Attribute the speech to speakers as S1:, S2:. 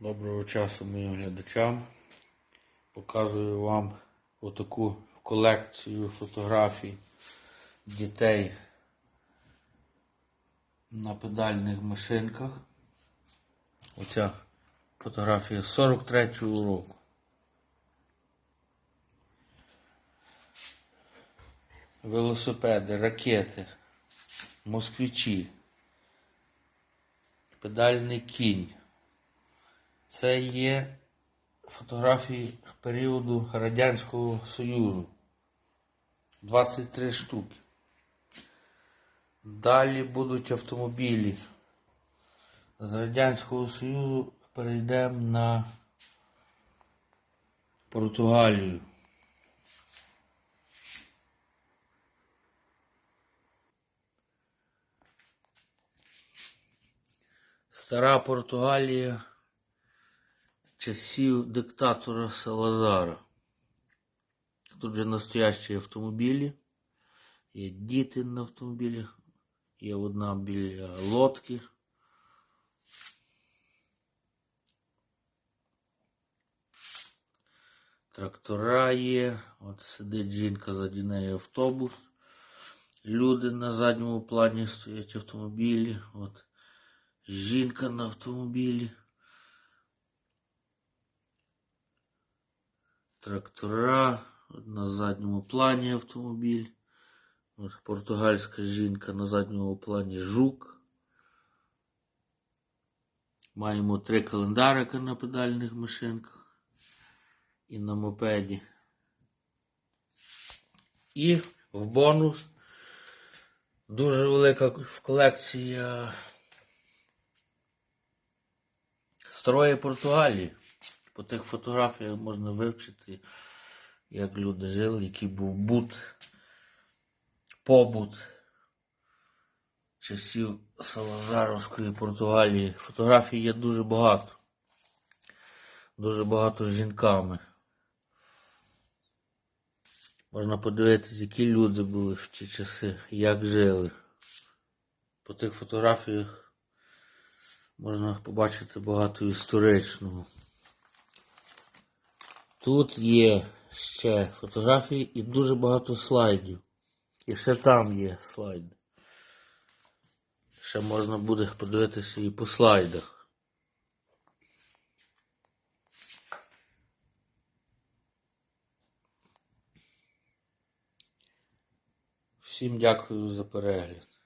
S1: Доброго часу моїм глядачам. Показую вам отаку колекцію фотографій дітей на педальних машинках. Оця фотографія з 43-го року. Велосипеди, ракети, москвичі, педальний кінь. Це є фотографії періоду Радянського Союзу. 23 штуки. Далі будуть автомобілі. З Радянського Союзу перейдемо на Португалію. Стара Португалія часів диктатора Салазара. Тут же настоящі автомобілі, є діти на автомобілях, є одна біля лодки. Трактора є, от сидить жінка заді неї автобус. Люди на задньому плані стоять автомобілі. От жінка на автомобілі. Трактора, на задньому плані автомобіль. От португальська жінка на задньому плані жук. Маємо три календарика на педальних машинках і на мопеді. І в бонус дуже велика колекція старої Португалії. По тих фотографіях можна вивчити, як люди жили, який був бут, побут часів Салазаровської Португалії. Фотографій є дуже багато. Дуже багато з жінками. Можна подивитися, які люди були в ті часи, як жили. По тих фотографіях можна побачити багато історичного. Тут є ще фотографії і дуже багато слайдів. І ще там є слайди. Ще можна буде подивитися і по слайдах. Всім дякую за перегляд.